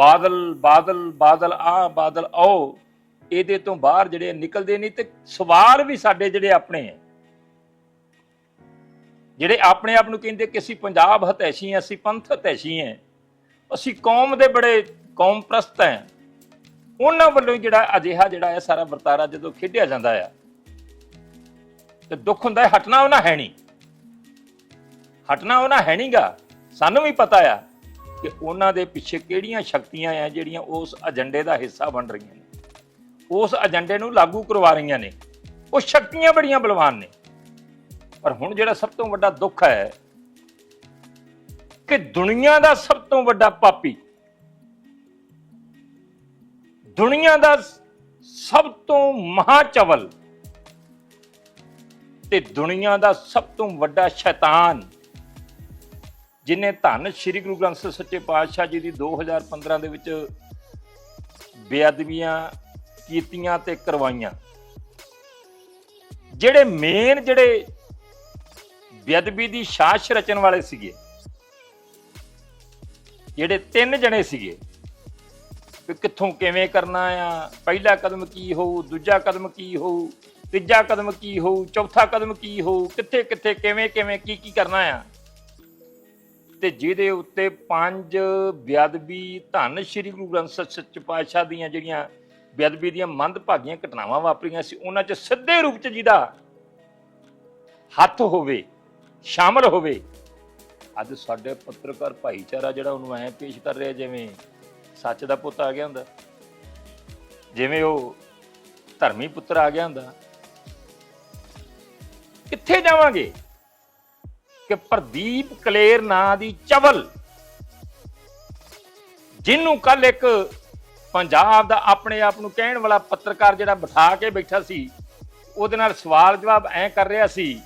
ਬਾਦਲ ਬਾਦਲ ਬਾਦਲ ਆ, ਬਾਦਲ ਆਓ। ਇਹਦੇ ਤੋਂ ਬਾਹਰ ਜਿਹੜੇ ਨਿਕਲਦੇ ਨਹੀਂ ਤੇ ਸਵਾਲ ਵੀ ਸਾਡੇ ਜਿਹੜੇ ਆਪਣੇ ਆ। ਜਿਹੜੇ ਆਪਣੇ ਆਪ ਨੂੰ ਕਹਿੰਦੇ ਕਿ ਅਸੀਂ ਪੰਜਾਬ ਹਤੈਸ਼ੀ ਹਾਂ, ਅਸੀਂ ਪੰਥ ਹਤੈਸ਼ੀ ਹਾਂ। ਅਸੀਂ ਕੌਮ ਦੇ ਬੜੇ ਕੌਮ ਪ੍ਰਸਤ ਹਾਂ। ਉਹਨਾਂ ਵੱਲੋਂ ਹੀ ਜਿਹੜਾ ਅਜਿਹਾ ਜਿਹੜਾ ਹੈ ਸਾਰਾ ਵਰਤਾਰਾ ਜਦੋਂ ਖੇਡਿਆ ਜਾਂਦਾ ਆ, ਤੇ ਦੁੱਖ ਹੁੰਦਾ ਹੈ, ਹਟਣਾ ਉਹਨਾਂ ਹੈ ਨਹੀਂ। ਹਟਣਾ ਉਹਨਾਂ ਹੈ ਨਹੀਂਗਾ ਸਾਨੂੰ ਵੀ ਪਤਾ ਆ ਕਿ ਉਹਨਾਂ ਦੇ ਪਿੱਛੇ ਕਿਹੜੀਆਂ ਸ਼ਕਤੀਆਂ ਆ ਜਿਹੜੀਆਂ ਉਸ ਏਜੰਡੇ ਦਾ ਹਿੱਸਾ ਬਣ ਰਹੀਆਂ ਨੇ? ਉਸ ਏਜੰਡੇ ਨੂੰ ਲਾਗੂ ਕਰਵਾ ਰਹੀਆਂ ਨੇ। ਉਹ ਸ਼ਕਤੀਆਂ ਬੜੀਆਂ ਬਲਵਾਨ ਨੇ। ਪਰ ਹੁਣ ਜਿਹੜਾ ਸਭ ਤੋਂ ਵੱਡਾ ਦੁੱਖ ਹੈ ਕਿ ਦੁਨੀਆ ਦਾ ਸਭ ਤੋਂ ਵੱਡਾ ਪਾਪੀ, ਦੁਨੀਆ ਦਾ ਸਭ ਤੋਂ ਮਹਾਚਵਲ ਤੇ ਦੁਨੀਆ ਦਾ ਸਭ ਤੋਂ ਵੱਡਾ ਸ਼ੈਤਾਨ ਜਿਨੇ ਧੰਨ ਸ੍ਰੀ ਗੁਰੂ ਗ੍ਰੰਥ ਸਾਹਿਬ ਸੱਚੇ ਪਾਤਸ਼ਾਹ ਜੀ ਦੀ 2015 ਦੇ ਵਿੱਚ ਬੇਅਦਬੀਆਂ ਕੀਤੀਆਂ ਤੇ ਕਰਵਾਈਆਂ। ਜਿਹੜੇ ਮੇਨ ਜਿਹੜੇ ਬੇਅਦਬੀ ਦੀ ਸਾਸ਼ ਰਚਣ ਵਾਲੇ ਸੀਗੇ, ਜਿਹੜੇ ਤਿੰਨ ਜਣੇ ਸੀਗੇ ਕਿ ਕਿੱਥੋਂ ਕਿਵੇਂ ਕਰਨਾ ਆ, ਪਹਿਲਾ ਕਦਮ ਕੀ ਹੋਊ, ਦੂਜਾ ਕਦਮ ਕੀ ਹੋਊ, ਤੀਜਾ ਕਦਮ ਕੀ ਹੋਊ, ਚੌਥਾ ਕਦਮ ਕੀ ਹੋਊ ਕਿੱਥੇ ਕਿੱਥੇ ਕਿਵੇਂ ਕਿਵੇਂ ਕੀ ਕੀ ਕਰਨਾ ਆ ਤੇ ਜਿਹਦੇ ਉੱਤੇ ਪੰਜ ਬੇਅਦਬੀ ਧੰਨ ਸ੍ਰੀ ਗੁਰੂ ਗ੍ਰੰਥ ਸਾਹਿਬ ਸੱਚੇ ਪਾਤਸ਼ਾਹ ਦੀਆਂ ਜਿਹੜੀਆਂ ਬੇਅਦਬੀ ਦੀਆਂ ਮੰਦਭਾਗੀਆਂ ਘਟਨਾਵਾਂ ਵਾਪਰੀਆਂ ਸੀ, ਉਹਨਾਂ 'ਚ ਸਿੱਧੇ ਰੂਪ 'ਚ ਜਿਹਦਾ ਹੱਥ ਹੋਵੇ, ਸ਼ਾਮਲ ਹੋਵੇ, ਅੱਜ ਸਾਡੇ ਪੱਤਰਕਾਰ ਭਾਈਚਾਰਾ ਜਿਹੜਾ ਉਹਨੂੰ ਐ ਪੇਸ਼ ਕਰ ਰਿਹਾ ਜਿਵੇਂ ਸੱਚ ਦਾ ਪੁੱਤ ਆ ਗਿਆ ਹੁੰਦਾ, ਜਿਵੇਂ ਉਹ ਧਰਮੀ ਪੁੱਤਰ ਆ ਗਿਆ ਹੁੰਦਾ, ਕਿੱਥੇ ਜਾਵਾਂਗੇ? ਕਿ ਪ੍ਰਦੀਪ ਕਲੇਰ ਨਾਂ ਦੀ ਚਵਲ, ਜਿਹਨੂੰ ਕੱਲ ਇੱਕ ਪੰਜਾਬ ਦਾ ਆਪਣੇ ਆਪ ਨੂੰ ਕਹਿਣ ਵਾਲਾ ਪੱਤਰਕਾਰ ਜਿਹੜਾ ਬਿਠਾ ਕੇ ਬੈਠਾ ਸੀ, ਉਹਦੇ ਨਾਲ ਸਵਾਲ ਜਵਾਬ ਐ ਕਰ ਰਿਹਾ ਸੀ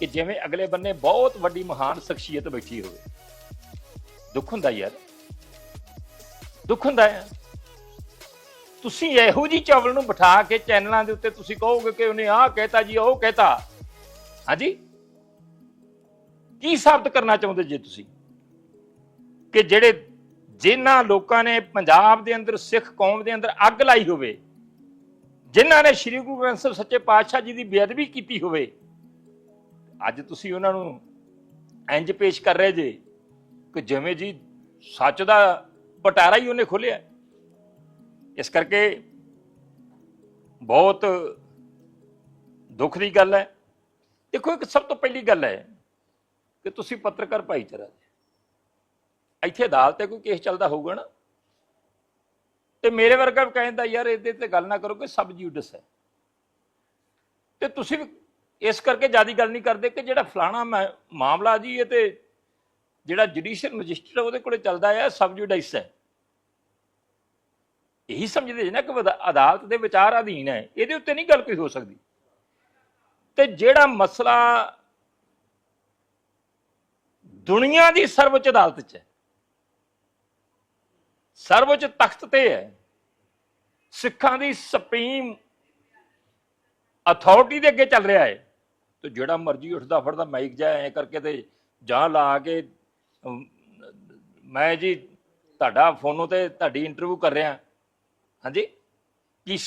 ਕਿ ਜਿਵੇਂ ਅਗਲੇ ਬੰਨੇ ਬਹੁਤ ਵੱਡੀ ਮਹਾਨ ਸ਼ਖਸੀਅਤ ਬੈਠੀ ਹੋਵੇ। ਦੁੱਖ ਹੁੰਦਾ ਯਾਰ। ਦੁੱਖ ਹੁੰਦਾ ਹੈ। ਤੁਸੀਂ ਇਹੋ ਜੀ ਚਾਵਲ ਨੂੰ ਬਿਠਾ ਕੇ ਚੈਨਲਾਂ ਦੇ ਉੱਤੇ ਤੁਸੀਂ ਕਹੋਗੇ ਕਿ ਉਹਨੇ ਆਹ ਕਹਿਤਾ ਜੀ, ਉਹ ਕਹਿਤਾ। ਹਾਂਜੀ? ਕੀ ਸਾਬਤ ਕਰਨਾ ਚਾਹੁੰਦੇ ਜੇ ਤੁਸੀਂ? ਕਿ ਜਿਹੜੇ ਜਿਨ੍ਹਾਂ ਲੋਕਾਂ ਨੇ ਪੰਜਾਬ ਦੇ ਅੰਦਰ, ਸਿੱਖ ਕੌਮ ਦੇ ਅੰਦਰ ਅੱਗ ਲਾਈ ਹੋਵੇ, ਜਿਨ੍ਹਾਂ ਨੇ ਸ੍ਰੀ ਗੁਰੂ ਗ੍ਰੰਥ ਸਾਹਿਬ ਸੱਚੇ ਪਾਤਸ਼ਾਹ ਜੀ ਦੀ ਬੇਅਦਬੀ ਕੀਤੀ ਹੋਵੇ, ਅੱਜ ਤੁਸੀਂ ਉਹਨਾਂ ਨੂੰ ਇੰਜ ਪੇਸ਼ ਕਰ ਰਹੇ ਜੇ ਕਿ ਜਿਵੇਂ ਜੀ ਸੱਚ ਦਾ ਪਟਾਰਾ ਹੀ ਉਹਨੇ ਖੋਲਿਆ ਇਸ ਕਰਕੇ ਬਹੁਤ ਦੁੱਖ ਦੀ ਗੱਲ ਹੈ। ਦੇਖੋ ਇੱਕ ਸਭ ਤੋਂ ਪਹਿਲੀ ਗੱਲ ਹੈ ਕਿ ਤੁਸੀਂ ਪੱਤਰਕਾਰ ਭਾਈਚਾਰਾ ਦੇ ਇੱਥੇ ਅਦਾਲਤ ਤੇ ਕੋਈ ਕੇਸ ਚੱਲਦਾ ਹੋਊਗਾ ਨਾ। ਤੇ ਮੇਰੇ ਵਰਗਾ ਵੀ ਕਹਿੰਦਾ, ਯਾਰ ਇਹਦੇ ਤੇ ਗੱਲ ਨਾ ਕਰੋ ਕਿ ਸਬ ਜੂਡਿਸ ਹੈ। ਤੇ ਤੁਸੀਂ ਇਸ ਕਰਕੇ ਜ਼ਿਆਦਾ ਗੱਲ ਨਹੀਂ ਕਰਦੇ ਕਿ ਜਿਹੜਾ ਫਲਾਣਾ ਮਾਮਲਾ ਜੀ, ਇਹ ਤੇ ਜਿਹੜਾ ਜੁਡੀਸ਼ੀਅਲ ਮੈਜਿਸਟਰੇਟ ਉਹਦੇ ਕੋਲੇ ਚੱਲਦਾ ਹੈ ਸਬ ਜੁਡਿਸ ਹੈ। ਇਹੀ ਸਮਝਦੇ ਜੀ ਨਾ ਕਿ ਅਦਾਲਤ ਦੇ ਵਿਚਾਰ ਅਧੀਨ ਹੈ। ਇਹਦੇ ਉੱਤੇ ਨਹੀਂ ਗੱਲ ਕੋਈ ਹੋ ਸਕਦੀ। ਤੇ ਜਿਹੜਾ ਮਸਲਾ ਦੁਨੀਆ ਦੀ ਸਰਵਉੱਚ ਅਦਾਲਤ 'ਚ ਹੈ। ਸਰਵਉੱਚ ਤਖਤ ਤੇ ਹੈ। ਸਿੱਖਾਂ ਦੀ ਸੁਪਰੀਮ ਅਥਾਰਟੀ ਦੇ ਅੱਗੇ ਚੱਲ ਰਿਹਾ ਹੈ। ਤੇ ਜਿਹੜਾ ਮਰਜ਼ੀ ਉੱਠਦਾ ਫੜਦਾ ਮਾਈਕ ਜਾ ਐ ਕਰਕੇ ਤੇ ਜਾਂ ਲਾ ਕੇ ਮੈਂ ਜੀ ਤੁਹਾਡਾ ਫੋਨੋਂ ਤੇ ਤੁਹਾਡੀ ਇੰਟਰਵਿਊ ਕਰ ਰਿਹਾ। ਹਾਂਜੀ? ਕਿ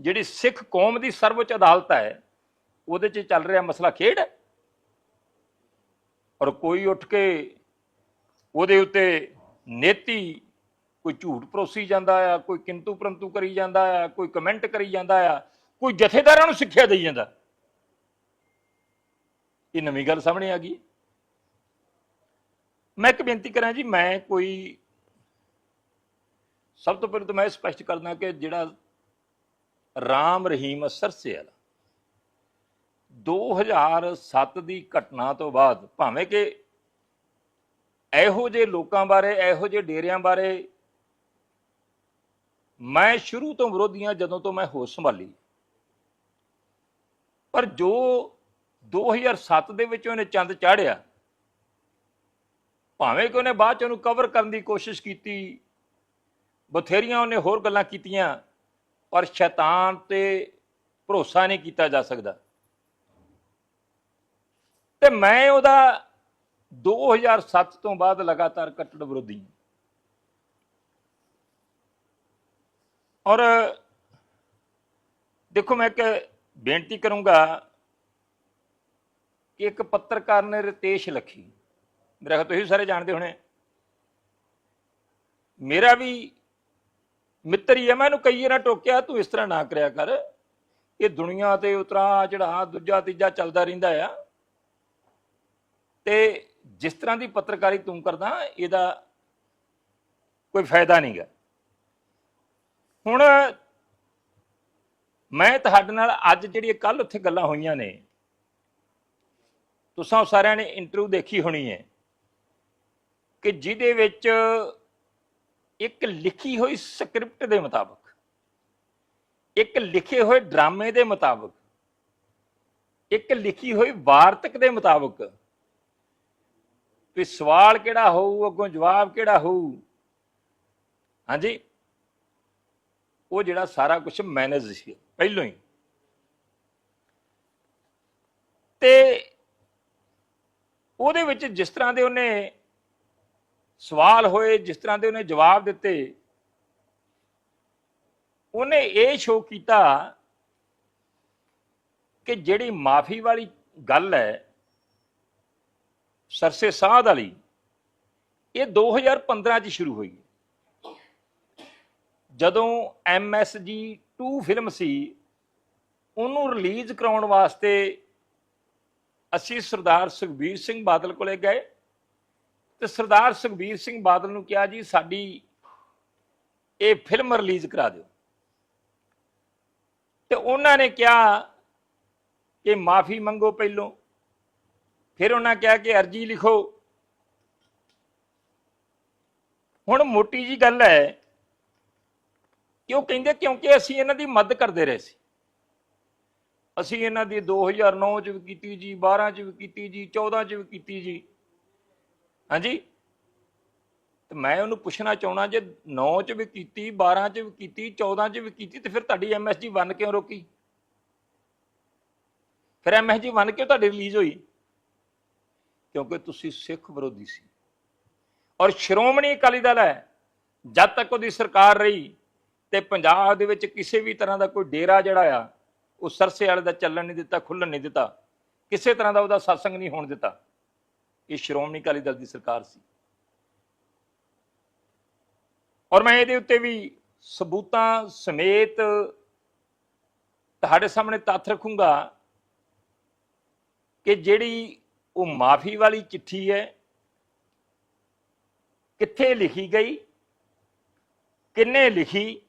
ਜਿਹੜੀ ਸਿੱਖ ਕੌਮ ਦੀ ਸਰਵਉੱਚ ਅਦਾਲਤ ਹੈ, ਉਹਦੇ 'ਚ ਚੱਲ ਰਿਹਾ ਮਸਲਾ ਖੇਡ ਹੈ? ਔਰ ਕੋਈ ਉੱਠ ਕੇ ਉਹਦੇ ਉੱਤੇ ਨੇਤੀ, ਕੋਈ ਝੂਠ ਪਰੋਸੀ ਜਾਂਦਾ ਆ, ਕੋਈ ਕਿੰਤੂ ਪਰੰਤੂ ਕਰੀ ਜਾਂਦਾ ਆ, ਕੋਈ ਕਮੈਂਟ ਕਰੀ ਜਾਂਦਾ ਆ, ਕੋਈ ਜਥੇਦਾਰਾਂ ਨੂੰ ਸਿੱਖਿਆ ਦੇਈ ਜਾਂਦਾ। ਇਹ ਨਵੀਂ ਗੱਲ ਸਾਹਮਣੇ ਆ ਗਈ। ਮੈਂ ਇੱਕ ਬੇਨਤੀ ਕਰਾਂ ਜੀ, ਮੈਂ ਕੋਈ ਸਭ ਤੋਂ ਪਹਿਲਾਂ ਤਾਂ ਮੈਂ ਸਪਸ਼ਟ ਕਰਦਾ ਕਿ ਜਿਹੜਾ ਰਾਮ ਰਹੀਮ ਅਸਰਸੇ ਵਾਲਾ 2007 ਦੀ ਘਟਨਾ ਤੋਂ ਬਾਅਦ ਭਾਵੇਂ ਕਿ ਇਹੋ ਜਿਹੇ ਲੋਕਾਂ ਬਾਰੇ, ਇਹੋ ਜਿਹੇ ਡੇਰਿਆਂ ਬਾਰੇ ਮੈਂ ਸ਼ੁਰੂ ਤੋਂ ਵਿਰੋਧੀਆਂ ਜਦੋਂ ਤੋਂ ਮੈਂ ਹੋਸ਼ ਸੰਭਾਲੀ। ਪਰ ਜੋ 2007 ਦੇ ਵਿੱਚ ਉਹਨੇ ਚੰਦ ਚਾੜਿਆ ਭਾਵੇਂ ਕਿ ਉਹਨੇ ਬਾਅਦ ਚ ਉਹਨੂੰ ਕਵਰ ਕਰਨ ਦੀ ਕੋਸ਼ਿਸ਼ ਕੀਤੀ, ਬਥੇਰੀਆਂ ਉਹਨੇ ਹੋਰ ਗੱਲਾਂ ਕੀਤੀਆਂ, ਪਰ ਸ਼ੈਤਾਨ ਤੇ ਭਰੋਸਾ ਨਹੀਂ ਕੀਤਾ ਜਾ ਸਕਦਾ। ਤੇ ਮੈਂ ਉਹਦਾ 2007 ਤੋਂ ਬਾਅਦ ਲਗਾਤਾਰ ਕੱਟੜ ਵਿਰੋਧੀ ਔਰ ਦੇਖੋ ਮੈਂ ਇੱਕ ਬੇਨਤੀ ਕਰੂੰਗਾ ਕਿ ਇੱਕ ਪੱਤਰਕਾਰ ਨੇ ਰਤੇਸ਼ ਲਖੀ। ਮੇਰਾ ਖਿਆਲ ਤੁਸੀਂ ਸਾਰੇ ਜਾਣਦੇ ਹੋਣੇ। ਮੇਰਾ ਵੀ ਮਿੱਤਰ ਹੀ ਹੈ ਮੈਂ ਇਹਨੂੰ ਕਈ ਵਾਰ ਟੋਕਿਆ, ਤੂੰ ਇਸ ਤਰ੍ਹਾਂ ਨਾ ਕਰਿਆ ਕਰ। ਇਹ ਦੁਨੀਆ ਤੇ ਉਤਰਾ ਚੜਾ ਦੂਜਾ, ਤੀਜਾ ਚੱਲਦਾ ਰਹਿੰਦਾ ਆ। ਤੇ ਜਿਸ ਤਰ੍ਹਾਂ ਦੀ ਪੱਤਰਕਾਰੀ ਤੂੰ ਕਰਦਾ, ਇਹਦਾ ਕੋਈ ਫਾਇਦਾ ਨਹੀਂਗਾ ਹੁਣ ਮੈਂ ਤੁਹਾਡੇ ਨਾਲ ਅੱਜ ਜਿਹੜੀ ਕੱਲ ਉੱਥੇ ਗੱਲਾਂ ਹੋਈਆਂ ਨੇ, ਤੁਸੀਂ ਸਾਰਿਆਂ ਨੇ ਇੰਟਰਵਿਊ ਦੇਖੀ ਹੋਣੀ ਹੈ ਕਿ ਜਿਹਦੇ ਵਿੱਚ ਇੱਕ ਲਿਖੀ ਹੋਈ ਸਕ੍ਰਿਪਟ ਦੇ ਮੁਤਾਬਕ, ਇੱਕ ਲਿਖੇ ਹੋਏ ਡਰਾਮੇ ਦੇ ਮੁਤਾਬਕ, ਇੱਕ ਲਿਖੀ ਹੋਈ ਵਾਰਤਕ ਦੇ ਮੁਤਾਬਕ ਵੀ ਸਵਾਲ ਕਿਹੜਾ ਹੋਊ, ਅੱਗੋਂ ਜਵਾਬ ਕਿਹੜਾ ਹੋਊ? ਹਾਂਜੀ? ਉਹ ਜਿਹੜਾ ਸਾਰਾ ਕੁਝ ਮੈਨੇਜ ਸੀ, ਪਹਿਲੋਂ ਹੀ। ਤੇ ਉਹਦੇ ਵਿੱਚ ਜਿਸ ਤਰ੍ਹਾਂ ਦੇ ਉਹਨੇ ਸਵਾਲ ਹੋਏ, ਜਿਸ ਤਰ੍ਹਾਂ ਦੇ ਉਹਨੇ ਜਵਾਬ ਦਿੱਤੇ, ਉਹਨੇ ਇਹ ਸ਼ੋਅ ਕੀਤਾ ਕਿ ਜਿਹੜੀ ਮਾਫੀ ਵਾਲੀ ਗੱਲ ਹੈ ਸਰਸੇ ਸਾਧ ਵਾਲੀ। ਇਹ 2015 ਚ ਸ਼ੁਰੂ ਹੋਈ। ਜਦੋਂ ਐਮਐਸਜੀ 2 ਫਿਲਮ ਸੀ, ਉਹਨੂੰ ਰਿਲੀਜ਼ ਕਰਾਉਣ ਵਾਸਤੇ ਅਸੀਂ ਸਰਦਾਰ ਸੁਖਬੀਰ ਸਿੰਘ ਬਾਦਲ ਕੋਲੇ ਗਏ। ਤੇ ਸਰਦਾਰ ਸੁਖਬੀਰ ਸਿੰਘ ਬਾਦਲ ਨੂੰ ਕਿਹਾ, ਜੀ, ਸਾਡੀ ਇਹ ਫਿਲਮ ਰਿਲੀਜ਼ ਕਰਾ ਦਿਓ। ਤੇ ਉਹਨਾਂ ਨੇ ਕਿਹਾ ਕਿ ਮਾਫੀ ਮੰਗੋ ਪਹਿਲੋਂ। ਫਿਰ ਉਹਨਾਂ ਕਿਹਾ ਕਿ ਅਰਜੀ ਲਿਖੋ। ਹੁਣ ਮੋਟੀ ਜੀ ਗੱਲ ਹੈ ਕਿ ਉਹ ਕਹਿੰਦੇ ਕਿਉਂਕਿ ਅਸੀਂ ਇਹਨਾਂ ਦੀ ਮਦਦ ਕਰਦੇ ਰਹੇ ਸੀ। ਅਸੀਂ ਇਹਨਾਂ ਦੀ 2009 ਚ ਵੀ ਕੀਤੀ ਜੀ 12 ਚ ਵੀ ਕੀਤੀ ਜੀ 14 ਚ ਵੀ ਕੀਤੀ ਜੀ। ਹਾਂਜੀ? ਤੇ ਮੈਂ ਉਹਨੂੰ ਪੁੱਛਣਾ ਚਾਹਣਾ ਜੇ 9 ਚ ਵੀ ਕੀਤੀ 12 ਚ ਵੀ ਕੀਤੀ 14 ਚ ਵੀ ਕੀਤੀ ਤੇ ਫਿਰ ਤੁਹਾਡੀ ਐਮਐਸਜੀ 1 ਕਿਉਂ ਰੋਕੀ? ਫਿਰ ਐਮਐਸਜੀ 1 ਕਿਉਂ ਤੁਹਾਡੀ ਰਿਲੀਜ਼ ਹੋਈ? ਕਿਉਂਕਿ ਤੁਸੀਂ ਸਿੱਖ ਵਿਰੋਧੀ ਸੀ। ਔਰ ਸ਼੍ਰੋਮਣੀ ਅਕਾਲੀ ਦਲ ਹੈ, ਜਦ ਤੱਕ ਉਹਦੀ ਸਰਕਾਰ ਰਹੀ ਤੇ ਪੰਜਾਬ ਦੇ ਵਿੱਚ ਕਿਸੇ ਵੀ ਤਰ੍ਹਾਂ ਦਾ ਕੋਈ ਡੇਰਾ ਜਿਹੜਾ ਆ, ਉਹ ਸਰਸੇ ਵਾਲੇ ਦਾ ਚੱਲਣ ਨਹੀਂ ਦਿੱਤਾ, ਖੁੱਲਣ ਨਹੀਂ ਦਿੱਤਾ। ਕਿਸੇ ਤਰ੍ਹਾਂ ਦਾ ਉਹਦਾ satsang ਨਹੀਂ ਹੋਣ ਦਿੱਤਾ। ਇਹ ਸ਼੍ਰੋਮਣੀ ਅਕਾਲੀ ਦਲ ਦੀ ਸਰਕਾਰ ਸੀ। ਔਰ ਮੈਂ ਇਹਦੇ ਉੱਤੇ ਵੀ ਸਬੂਤਾਂ ਸਮੇਤ ਤੁਹਾਡੇ ਸਾਹਮਣੇ ਤੱਥ ਰੱਖੂੰਗਾ ਕਿ ਜਿਹੜੀ ਉਹ ਮਾਫੀ ਵਾਲੀ ਚਿੱਠੀ ਹੈ। ਕਿੱਥੇ ਲਿਖੀ ਗਈ? ਕਿੰਨੇ ਲਿਖੀ?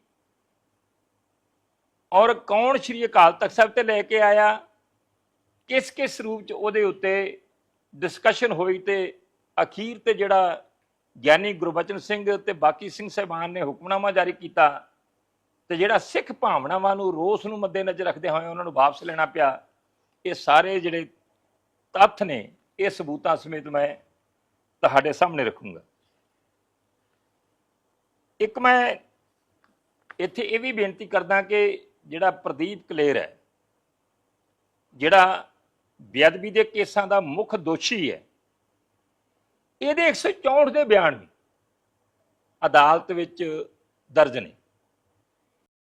ਔਰ ਕੌਣ ਸ਼੍ਰੀ ਅਕਾਲ ਤਖਤ ਸਾਹਿਬ ਤੇ ਲੈ ਕੇ ਆਇਆ? ਕਿਸ ਕਿਸ ਰੂਪ ਚ ਉਹਦੇ ਉੱਤੇ ਡਿਸਕਸ਼ਨ ਹੋਈ ਤੇ ਅਖੀਰ ਤੇ ਜਿਹੜਾ ਗਿਆਨੀ ਗੁਰਬਚਨ ਸਿੰਘ ਤੇ ਬਾਕੀ ਸਿੰਘ ਸਹਿਬਾਨ ਨੇ ਹੁਕਮਨਾਮਾ ਜਾਰੀ ਕੀਤਾ ਤੇ ਜਿਹੜਾ ਸਿੱਖ ਭਾਵਨਾਵਾਂ ਨੂੰ, ਰੋਸ ਨੂੰ ਮੱਦੇਨਜ਼ਰ ਰੱਖਦੇ ਹੋਏ ਉਹਨਾਂ ਨੂੰ ਵਾਪਸ ਲੈਣਾ ਪਿਆ, ਇਹ ਸਾਰੇ ਜਿਹੜੇ ਤੱਥ ਨੇ ਇਹ ਸਬੂਤਾਂ ਸਮੇਤ ਮੈਂ ਤੁਹਾਡੇ ਸਾਹਮਣੇ ਰੱਖੂੰਗਾ। ਇੱਕ ਮੈਂ ਇੱਥੇ ਇਹ ਵੀ ਬੇਨਤੀ ਕਰਦਾ ਕਿ ਜਿਹੜਾ ਪ੍ਰਦੀਪ ਕਲੇਰ ਹੈ, ਜਿਹੜਾ ਬੇਅਦਬੀ ਦੇ ਕੇਸਾਂ ਦਾ ਮੁੱਖ ਦੋਸ਼ੀ ਹੈ, ਇਹਦੇ 164 ਦੇ ਬਿਆਨ ਵੀ ਅਦਾਲਤ ਵਿੱਚ ਦਰਜ ਨੇ।